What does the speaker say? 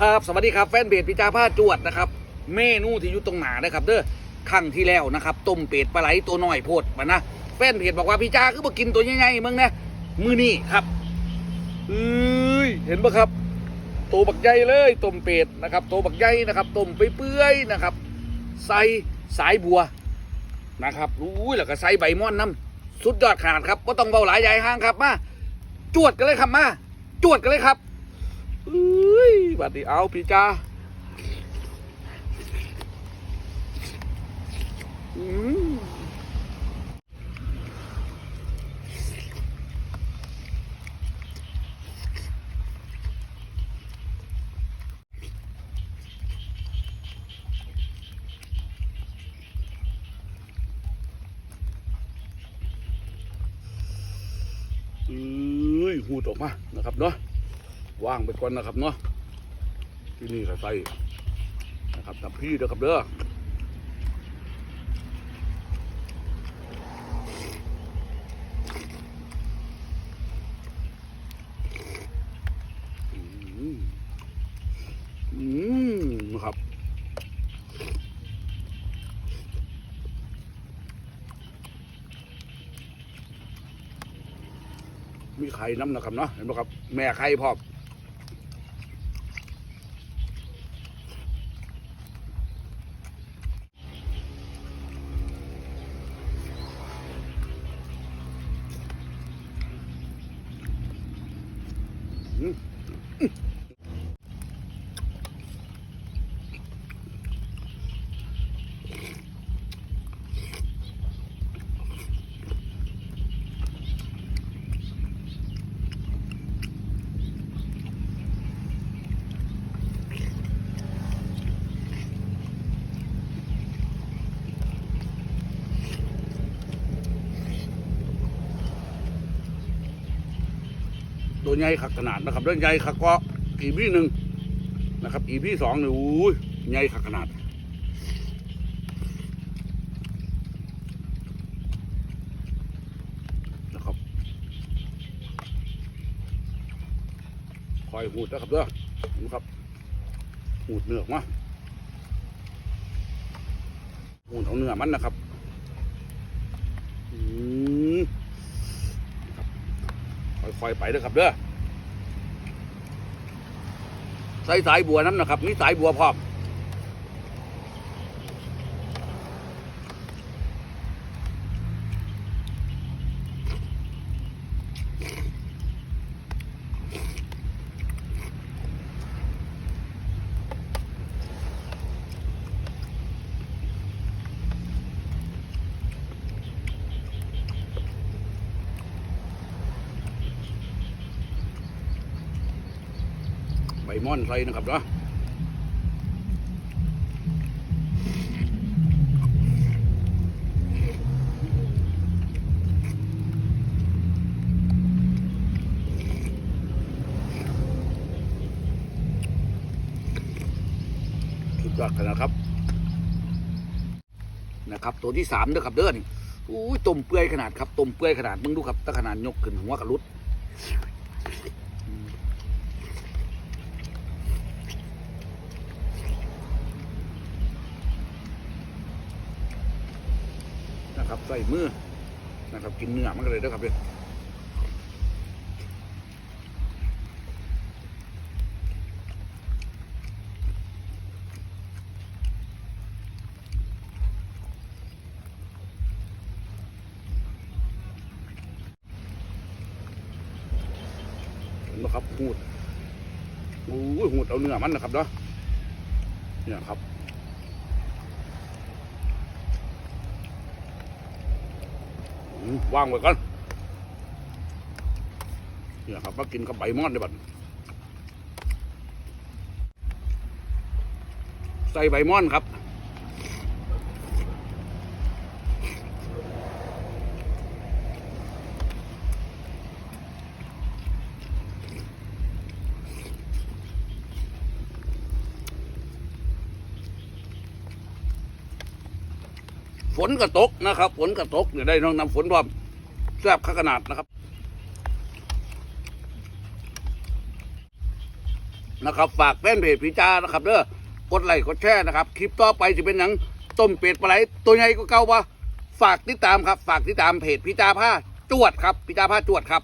ครับสวัสดีครับแฟนเพจพิจาผ้าจวดนะครับเมนูที่อยู่ตรงหนานะครับเด้อครั้งที่แล้วนะครับต้มเป็ดปลาไหลตัวน้อยโพดมานะแฟนเพจบอกว่าพี่จ้าคือบ่กินตัวใหญ่ๆมึงนะมือนี่ครับเอ้ยเห็นปะครับตัวบักใหญ่เลยต้มเป็ดนะครับตัวบักใหญ่นะครับต้มไปเปื่อยนะครับ ใส่สายบัวนะครับอุ้ยแล้วก็ใส่ใบม่อนน้ำสุดยอดขนาดครับก็ต้องเบาหลายใหญ่ห้างครับมาจวดกันเลยครับมาจวดกันเลยครับอ้ย บัดนี้เอาพี่จ้าอือหูดออกมานะครับเนาะว่างไปก่อนนะครับเนาะ ที่นี่ก็ใส่นะครับน้ำพี่เด้อครับเด้ออืมอืมนะครับมีไข่น้ำนะครับเนาะเห็นไหมครับ แม่ไข่พร้อม อื ตัวใหญ่ขักขนาดนะครับเรื่องใหญ่ขักก็อีพี่หนึ่งนะครับ อีพี่สองเนี่ยอู้ยใหญ่ขักขนาดนะครับคอยหูดนะครับเด้อนะครับหูดเนื้อมาหูดเอาเนื้อมันนะครับอืม คอยไปเด้อครับเด้อใส่สายบัวน้ำนะครับนี่สายบัวพร้อม บม่อนใส่นะครับเนาะสุดยอดขนาดครับนะครับ ตัวที่สามเด้อครับเด้อนี่อุ้ยต้มเปื่อยขนาดครับต้มเปื่อยขนาดมึงดูครับถ้าขนาดยกขึ้นหัวกระลุด นะครับใส่มือนะครับ กินเนื้อมันก็เลยเด้อครับเด้อเห็นไหมครับหูดโอ้หูดเอาเนื้อมันนะครับเนาะเนี่ยครับ อืม ว่างไว้ก่อนเนี่ยครับมากินกับใบมอนได้บัดใส่ใบมอนครับ ฝนก็ตกนะครับ ฝนก็ตกเดี๋ยวได้น้องนำฝนพร้อมแซ่บขนาดนะครับ นะครับ ฝากแฟนเพจพี่จานะครับเด้อกดไลค์กดแชร์นะครับ คลิปต่อไปจะเป็นหนังต้มเป็ดปลาไหลตัวใหญ่ก็เก่าปะฝากติดตามครับ ฝากติดตามเพจพิจาผ้าจวดครับพิจาผ้าจวดครับ